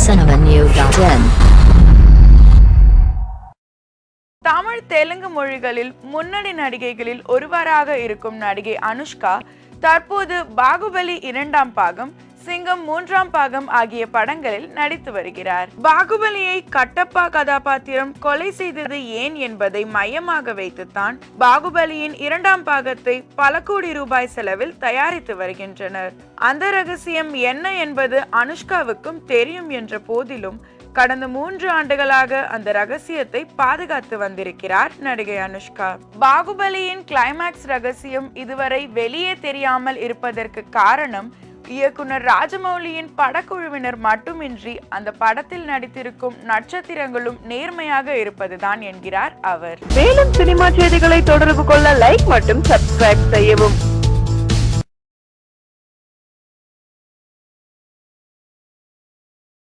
cinemanew.in Tamil Telugu மொழிகளில் முன்னணி நடிகைகளில் ஒருவராக இருக்கும் நடிகை அனுஷ்கா தற்போது பாகுபலி இரண்டாம் பாகம் சிங்கம் மூன்றாம் பாகம் ஆகிய படங்களில் நடித்து வருகிறார். பாகுபலியை கட்டப்பா கதாபாத்திரம் கொலை செய்தது ஏன் என்பதை மையமாக வைத்துத்தான் பாகுபலியின் இரண்டாம் பாகத்தை பல கோடி ரூபாய் செலவில் தயாரித்து வருகின்றனர். அந்த ரகசியம் என்ன என்பது அனுஷ்காவுக்கும் தெரியும் என்ற போதிலும் கடந்த மூன்று ஆண்டுகளாக அந்த ரகசியத்தை பாதுகாத்து வந்திருக்கிறார் நடிகை அனுஷ்கா. பாகுபலியின் கிளைமேக்ஸ் ரகசியம் இதுவரை வெளியே தெரியாமல் இருப்பதற்கு காரணம் இயக்குனர் ராஜமௌலியின் படக்குழுவினர் மட்டுமின்றி அந்த படத்தில் நடித்திருக்கும் நட்சத்திரங்களும் நேர்மையாக இருப்பதுதான் என்கிறார் அவர். மேலும் சினிமா செய்திகளை தொடர்பு கொள்ள லைக் மற்றும் சப்ஸ்கிரைப் செய்யவும்.